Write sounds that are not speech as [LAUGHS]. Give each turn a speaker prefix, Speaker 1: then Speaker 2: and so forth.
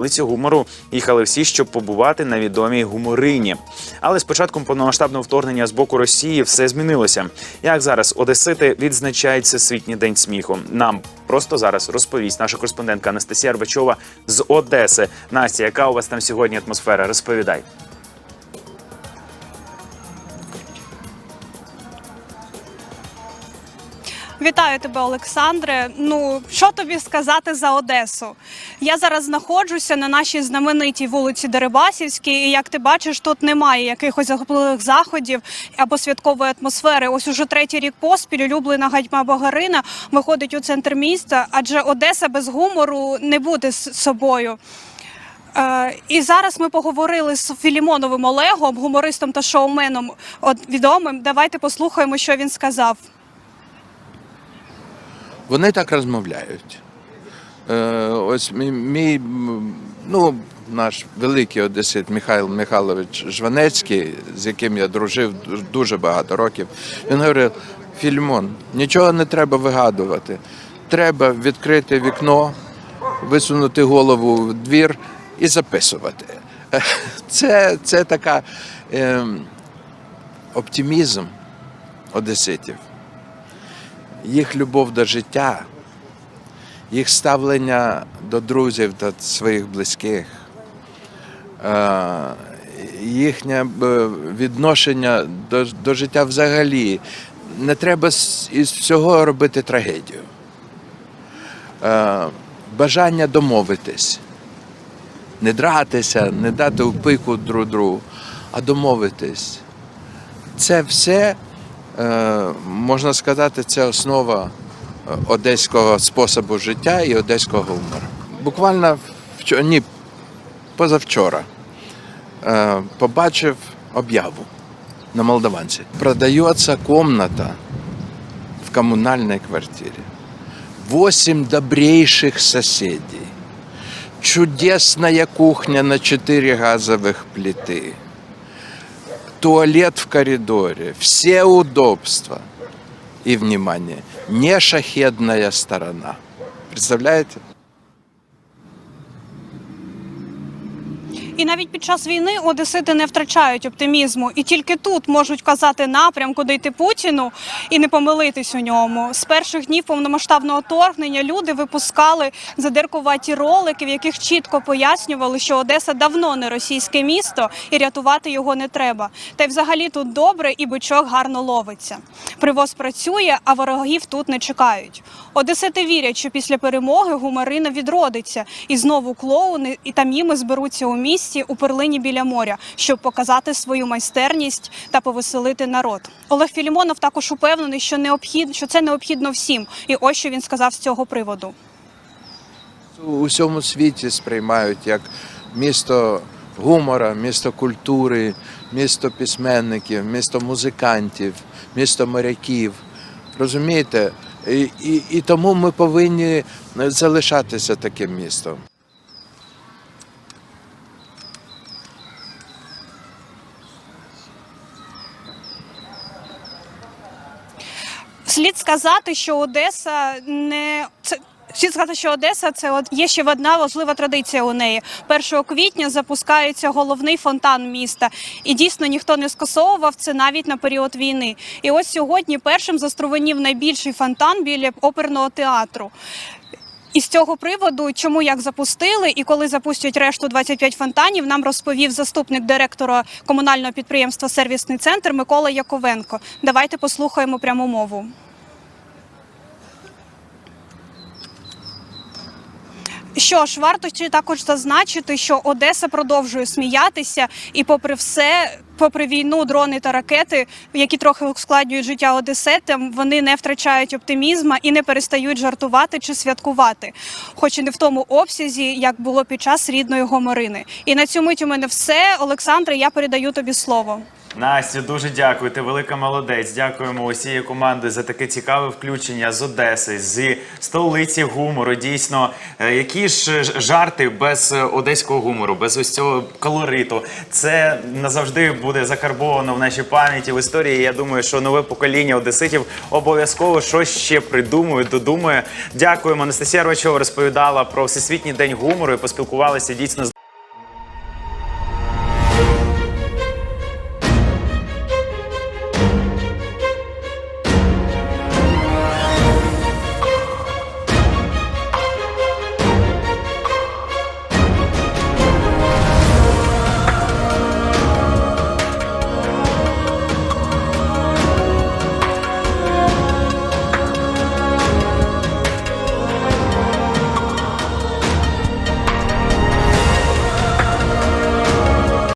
Speaker 1: Лиці гумору їхали всі, щоб побувати на відомій гуморині. Але з початком повномасштабного вторгнення з боку Росії все змінилося. Як зараз Одесити відзначають Всесвітній день сміху? Нам просто зараз розповість наша кореспондентка Анастасія Рбачова з Одеси. Настя, яка у вас там сьогодні атмосфера? Розповідай.
Speaker 2: Вітаю тебе, Олександре. Ну що тобі сказати за Одесу? Я зараз знаходжуся на нашій знаменитій вулиці Дерибасівській, і як ти бачиш, тут немає якихось захопливих заходів або святкової атмосфери. Ось уже третій рік поспіль улюблена гадьма Багарина виходить у центр міста, адже Одеса без гумору не буде з собою. Е, і зараз ми поговорили з Філімоновим Олегом, гумористом та шоуменом відомим. Давайте послухаємо, що він сказав.
Speaker 3: Вони так розмовляють. Е, ось мій, мій ну, наш великий одесит Михайло Михайлович Жванецький, з яким я дружив дуже багато років, він говорив: Фільмон, нічого не треба вигадувати. Треба відкрити вікно, висунути голову в двір і записувати. [LAUGHS] Це, це така е, оптимізм одеситів їх любов до життя, їх ставлення до друзів та своїх близьких, е, їхнє е, відношення до, до життя взагалі. Не треба із всього робити трагедію. Е, Бажання домовитись, не дратися, не дати в пику друг другу, а домовитись. Це все можна сказати, це основа е, одеського способу життя і одеського гумору. Буквально вчора, ні, позавчора е, побачив об'яву на Молдаванці. Продається комната в коммунальной квартире. Восемь добрейших соседей. Чудесная кухня на четыре газовых плиты туалет в коридоре, все удобства. И, внимание, не шахедная сторона. Представляете?
Speaker 2: І навіть під час війни одесити не втрачають оптимізму, і тільки тут можуть казати напрям, куди йти Путіну, і не помилитись у ньому. З перших днів повномасштабного вторгнення люди випускали задиркуваті ролики, в яких чітко пояснювали, що Одеса давно не російське місто, і рятувати його не треба. Та й взагалі тут добре і бичок гарно ловиться. Привоз працює, а ворогів тут не чекають. Одесити вірять, що після перемоги гумарина відродиться, і знову клоуни і таміми зберуться у місті у перлині біля моря, щоб показати свою майстерність та повеселити народ. Олег Філімонов також упевнений, що необхід, що це необхідно всім. І ось що він сказав з цього приводу.
Speaker 3: У всьому світі сприймають як місто гумора, місто культури, місто письменників, місто музикантів, місто моряків. Розумієте? І, і, і тому ми повинні залишатися таким містом.
Speaker 2: Слід сказати, що Одеса не це. Слід сказати, що Одеса це от є ще одна важлива традиція у неї. 1 квітня запускається головний фонтан міста, і дійсно ніхто не скасовував це навіть на період війни. І ось сьогодні першим застровенів найбільший фонтан біля оперного театру. І з цього приводу, чому як запустили, і коли запустять решту 25 фонтанів, нам розповів заступник директора комунального підприємства Сервісний центр Микола Яковенко. Давайте послухаємо пряму мову. Що ж, варто також зазначити, що Одеса продовжує сміятися, і попри все, попри війну, дрони та ракети, які трохи ускладнюють життя одеситам, вони не втрачають оптимізма і не перестають жартувати чи святкувати, хоч і не в тому обсязі, як було під час рідної гоморини. І на цю мить у мене все. Олександре, я передаю тобі слово.
Speaker 1: Настя, дуже дякую. Ти велика молодець. Дякуємо усією командою за таке цікаве включення з Одеси, з столиці гумору. Дійсно, Е, які ж жарти без е, одеського гумору, без ось цього колориту. Це назавжди буде закарбовано в нашій пам'яті в історії. Я думаю, що нове покоління одеситів обов'язково щось ще придумує, додумує. Дякуємо. Анастасія Рочова розповідала про всесвітній день гумору і поспілкувалися дійсно з.